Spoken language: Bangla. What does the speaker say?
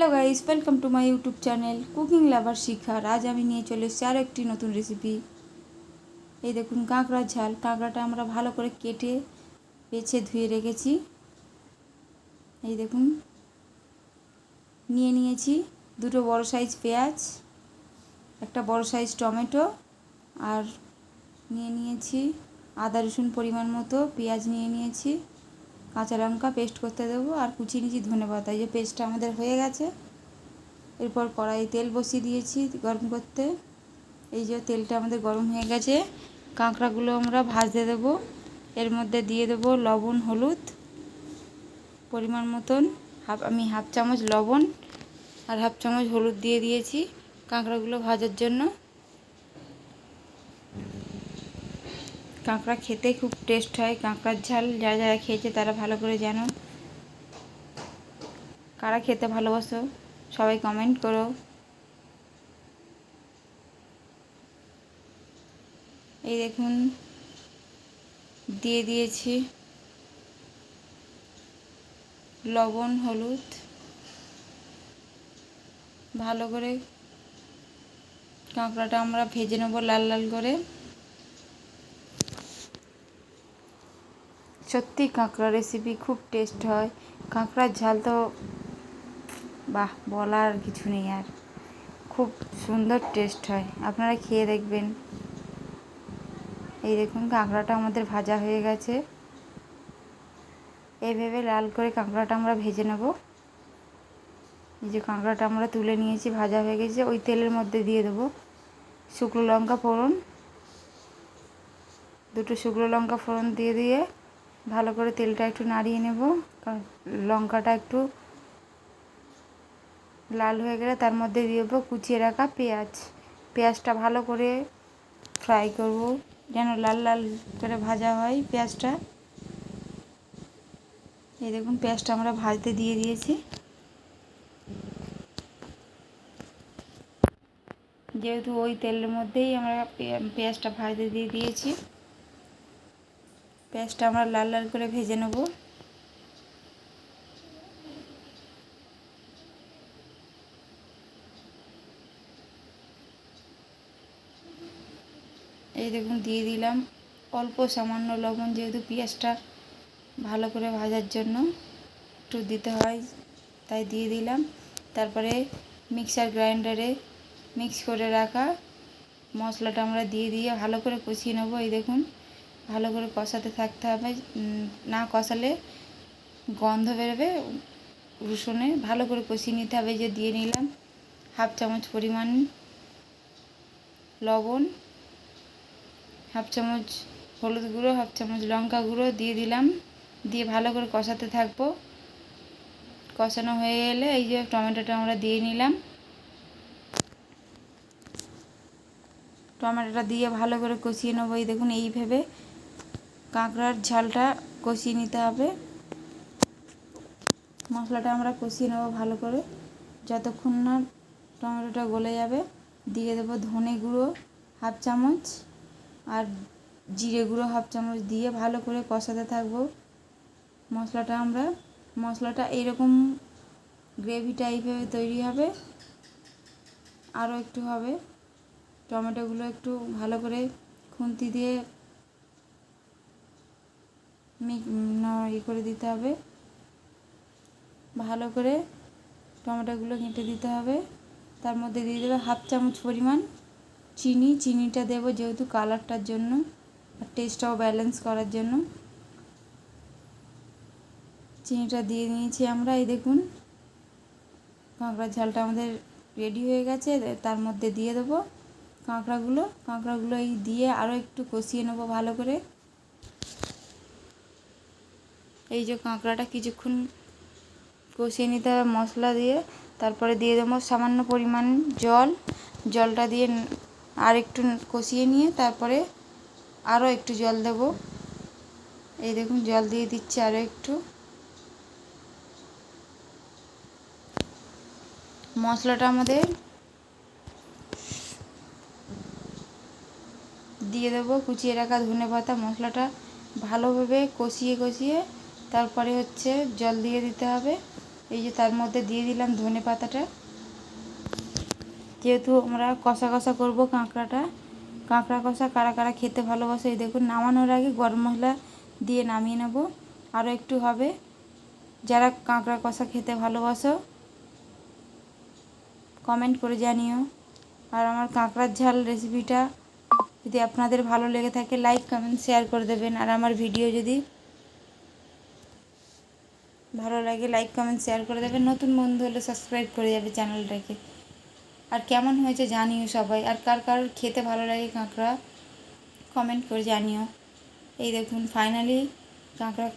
Hello guys welcome to my YouTube channel cooking lover শিখার আজ আমি নিয়ে চলে এসেছি আরও একটি নতুন রেসিপি এই দেখুন, কাঁকড়ার ঝাল। কাঁকড়াটা আমরা ভালো করে কেটে, বেছে, ধুয়ে রেখেছি। এই দেখুন, নিয়ে নিয়েছি দুটো বড় সাইজ পেঁয়াজ, একটা বড় সাইজ টমেটো, আর নিয়ে নিয়েছি আদা, রসুন পরিমাণ মতো পেঁয়াজ নিয়ে নিয়েছি। কাঁচা লঙ্কা পেস্ট করতে দেবো আর কুচিয়ে নিয়েছি ধনে পাতা। এই যে পেস্টটা আমাদের হয়ে গেছে। এরপর কড়াই তেল বসিয়ে দিয়েছি গরম করতে। এই যে তেলটা আমাদের গরম হয়ে গেছে। কাঁকড়াগুলো আমরা ভাজতে দেবো। এর মধ্যে দিয়ে দেবো লবণ, হলুদ। পরিমাণ মতন হাফ, আমি হাফ চামচ লবণ আর হাফ চামচ হলুদ দিয়ে দিয়েছি কাঁকড়াগুলো ভাজার জন্য। কাঁকড়া খেতে খুব টেস্ট হয়। কাঁকড়ার ঝাল যারা যারা খেয়েছে তারা ভালো করে জানো। কারা খেতে ভালোবাসো সবাই কমেন্ট করো। এই দেখুন, দিয়ে দিয়েছি লবণ, হলুদ। ভালো করে কাঁকড়াটা আমরা ভেজে নেব লাল লাল করে। সত্যি কাঁকড়া রেসিপি খুব টেস্ট হয়। কাঁকড়ার ঝাল তো, বাহ, বলার কিছু নেই আর। খুব সুন্দর টেস্ট হয়। আপনারা খেয়ে দেখবেন। এই দেখুন, কাঁকড়াটা আমাদের ভাজা হয়ে গেছে। এইভাবে লাল করে কাঁকড়াটা আমরা ভেজে নেব। এই যে কাঁকড়াটা আমরা তুলে নিয়েছি, ভাজা হয়ে গেছে, ওই তেলের মধ্যে দিয়ে দেবো। শুকনো লঙ্কা ফোড়ন। দুটো শুকনো লঙ্কা ফোড়ন দিয়ে দিয়ে ভালো করে তেলটা একটু নাড়িয়ে নেব। লঙ্কাটা একটু লাল হয়ে গেলে তার মধ্যে দিয়ে দেবো কুচিয়ে রাখা পেঁয়াজ। পেঁয়াজটা ভালো করে ফ্রাই করব, যেন লাল লাল করে ভাজা হয় পেঁয়াজটা। এই দেখুন, পেঁয়াজটা আমরা ভাজতে দিয়ে দিয়েছি। যেহেতু ওই তেলের মধ্যেই আমরা পেঁয়াজটা ভাজতে দিয়ে দিয়েছি। পেঁয়াজটা আমরা লাল লাল করে ভেজে নেব। এই দেখুন, দিয়ে দিলাম অল্প সামান্য লবণ, যেহেতু পেঁয়াজটা ভালো করে ভাজার জন্য একটু দিতে হয়, তাই দিয়ে দিলাম। তারপরে মিক্সার গ্রাইন্ডারে মিক্স করে রাখা মশলাটা আমরা দিয়ে দিয়ে ভালো করে কষিয়ে নেব। এই দেখুন ভালো করে কষাতে থাকতে হবে। না কষালে গন্ধ বেরোবে। রসুনে ভালো করে কষিয়ে নিতে হবে যে দিয়ে নিলাম হাফ চামচ পরিমাণ লবণ, হাফ চামচ হলুদ গুঁড়ো, হাফ চামচ লঙ্কা গুঁড়ো দিয়ে দিলাম। দিয়ে ভালো করে কষাতে থাকব। কষানো হয়ে গেলে এই যে টমেটোটা আমরা দিয়ে নিলাম। টমেটোটা দিয়ে ভালো করে কষিয়ে নেব। এই দেখুন এইভাবে কাঁকড়ার ঝালটা কষিয়ে নিতে হবে। মশলাটা আমরা কষিয়ে নেব ভালো করে। যতক্ষণ না টমেটোটা গলে যাবে, দিয়ে দেবো ধনে গুঁড়ো হাফ চামচ আর জিরে গুঁড়ো হাফ চামচ দিয়ে ভালো করে কষাতে থাকব। মশলাটা আমরা, মশলাটা এইরকম গ্রেভি টাইপের তৈরি হবে। আরও একটু হবে। টমেটোগুলো একটু ভালো করে খুন্তি দিয়ে ইয়ে করে দিতে হবে। ভালো করে টমেটোগুলো কেটে দিতে হবে। তার মধ্যে দিয়ে দেবে হাফ চামচ পরিমাণ চিনি। চিনিটা দেবো যেহেতু কালারটার জন্য আর টেস্টটাও ব্যালেন্স করার জন্য। চিনিটা দিয়ে নিয়েছি আমরা। এই দেখুন, কাঁকড়ার ঝালটা আমাদের রেডি হয়ে গেছে। তার মধ্যে দিয়ে দেবো কাঁকড়াগুলো। কাঁকড়াগুলো এই দিয়ে আরও একটু কষিয়ে নেব ভালো করে। এই যে কাঁকড়াটা কিছুক্ষণ কষিয়ে নিতে হবে মশলা দিয়ে। তারপরে দিয়ে দেবো সামান্য পরিমাণ জল। জলটা দিয়ে আর একটু কষিয়ে নিয়ে তারপরে আরও একটু জল দেব। এই দেখুন, জল দিয়ে দিচ্ছি আরও একটু। মশলাটা আমাদের দিয়ে দেবো। কুচিয়ে রাখা ধনে পাতা মশলাটা ভালোভাবে কষিয়ে কষিয়ে তারপরে হচ্ছে জল দিয়ে দিতে হবে। এই যে তার মধ্যে দিয়ে দিলাম ধনে পাতাটা। যেহেতু আমরা কষা কষা করব কাঁকড়াটা, কাঁকড়া কষা কারা কারা খেতে ভালোবাসে, এই দেখুন, নামানোর আগে গরম মশলা দিয়ে নামিয়ে নেব। আরও একটু হবে। যারা কাঁকড়া কষা খেতে ভালোবাসো কমেন্ট করে জানিও। আর আমার কাঁকড়ার ঝাল রেসিপিটা যদি আপনাদের ভালো লেগে থাকে লাইক কমেন্ট শেয়ার করে দেবেন। আর আমার ভিডিও যদি ভালো লাগে লাইক কমেন্ট শেয়ার করে দেবে নতুন বন্ধু হলে সাবস্ক্রাইব করে যাবে চ্যানেলটাকে আর কেমন হয়েছে জানিও সবাই। আর কার কার খেতে ভালো লাগে কাঁকড়া কমেন্ট করে জানিও। এই দেখুন ফাইনালি কাঁকড়া